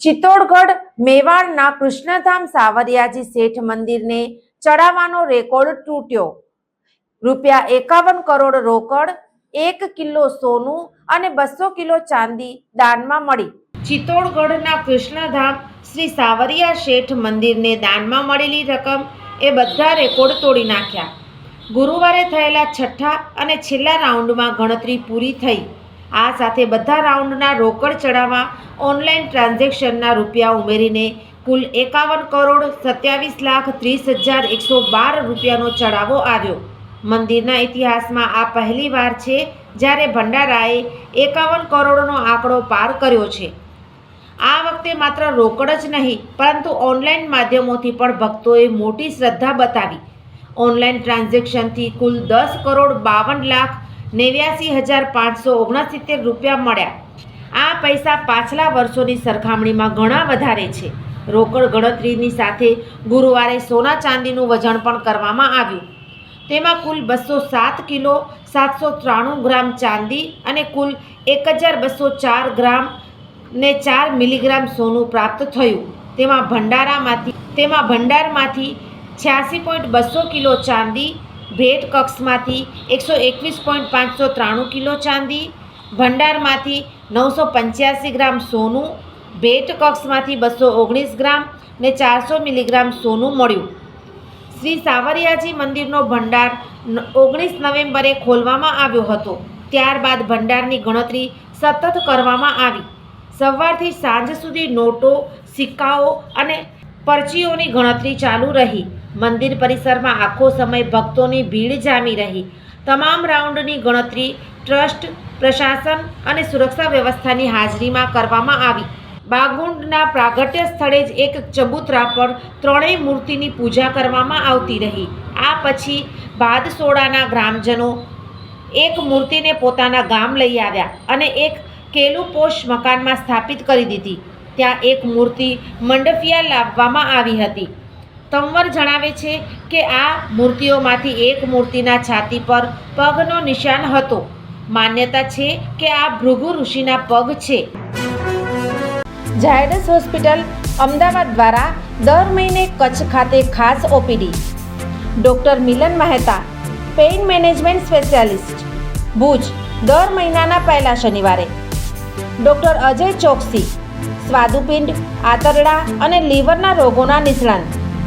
Chittorgarh મેવાડના Krishnadham સાવરિયાજી Seth મંદિરને ચડાવવાનો record તૂટ્યો. રૂપિયા એકાવન કરોડ રોકડ, એક કિલો સોનું અને બસો કિલો ચાંદી દાનમાં મળી. ચિત્તોડગઢના કૃષ્ણધામ શ્રી સાવરિયા શેઠ મંદિરને દાનમાં મળેલી રકમ એ બધા રેકોર્ડ તોડી નાખ્યા. ગુરુવારે થયેલા છઠ્ઠા અને છેલ્લા રાઉન્ડમાં ગણતરી પૂરી થઈ. આ સાથે બધા રાઉન્ડના રોકડ ચડાવવા ઓનલાઈન ટ્રાન્ઝેક્શનના રૂપિયા ઉમેરીને કુલ એકાવન કરોડ સત્યાવીસ લાખ ત્રીસ હજાર એકસો બાર રૂપિયાનો ચડાવો આવ્યો. મંદિરના ઇતિહાસમાં આ પહેલીવાર છે જ્યારે ભંડારાએ એકાવન કરોડનો આંકડો પાર કર્યો છે. આ વખતે માત્ર રોકડ જ નહીં, પરંતુ ઓનલાઈન માધ્યમોથી પણ ભક્તોએ મોટી શ્રદ્ધા બતાવી. ઓનલાઈન ટ્રાન્ઝેક્શનથી કુલ દસ કરોડ બાવન લાખ નેવ્યાસી હજાર પાંચસો ઓગણસિત્તેર રૂપિયા મળ્યા. આ પૈસા પાછલા વર્ષોની સરખામણીમાં ઘણા વધારે છે. રોકડ ગણતરીની સાથે ગુરુવારે સોના ચાંદીનું વજન પણ કરવામાં આવ્યું. તેમાં કુલ બસો સાત કિલો, સાતસો ત્રાણું ગ્રામ ચાંદી અને કુલ એક હજાર બસો ચાર ગ્રામ ને ચાર મિલીગ્રામ સોનું પ્રાપ્ત થયું. તેમાં ભંડારામાંથી, તેમાં ભંડારમાંથી છ્યાસી પોઈન્ટ બસો કિલો ચાંદી ભેટ કક્ષમાંથી એકસો એકવીસ પોઈન્ટ પાંચસો ત્રાણું કિલો ચાંદી, ભંડારમાંથી નવસો પંચ્યાસી ગ્રામ સોનું, ભેટ કક્ષમાંથી બસો ઓગણીસ ગ્રામ ને ચારસો મિલીગ્રામ સોનું મળ્યું. શ્રી સાવરિયાજી મંદિરનો ભંડાર ઓગણીસ નવેમ્બરે ખોલવામાં આવ્યો હતો. ત્યારબાદ ભંડારની ગણતરી સતત કરવામાં આવી. સવારથી સાંજ સુધી નોટો, સિક્કાઓ અને પરચીઓની ગણતરી ચાલુ રહી. મંદિર પરિસરમાં આખો સમય ભક્તોની ભીડ જામી રહી. તમામ રાઉન્ડની ગણતરી ટ્રસ્ટ, પ્રશાસન અને સુરક્ષા વ્યવસ્થાની હાજરીમાં કરવામાં આવી. બાગુંડના પ્રાગટ્ય સ્થળે જ એક ચબૂતરા પર ત્રણેય મૂર્તિની પૂજા કરવામાં આવતી રહી. આ પછી બાદસોડાના ગ્રામજનો એક મૂર્તિને પોતાના ગામ લઈ આવ્યા અને એક કેલુપોશ મકાનમાં સ્થાપિત કરી દીધી. ત્યાં એક મૂર્તિ મંડફિયા લાવવામાં આવી હતી. તંવર જણાવે છે કે આ મૂર્તિઓમાંથી એક મૂર્તિના છાતી પર પગનો નિશાન હતો. માન્યતા છે કે આ ભૃગુ ઋષિના પગ છે. ઝાયડસ હોસ્પિટલ અમદાવાદ દ્વારા દર મહિને કચ્છ ખાતે ખાસ OPD. Doctor Milan Mehta, pain management specialist, Bhuj, દર મહિનાના પહેલા શનિવારે. ડૉક્ટર અજય ચોકસી, સ્વાદુપિંડ, આંતરડા અને લીવરના રોગોના નિષ્ણાંત.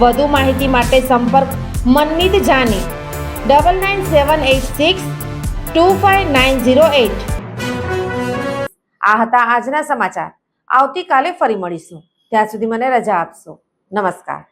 વધુ માહિતી માટે સંપર્ક Manmeet Jani. Double nine seven eight six two five nine zero eight આ હતા આજના સમાચાર. આવતીકાલે ફરી મળીશું. ત્યાં સુધી મને રજા આપશો. નમસ્કાર.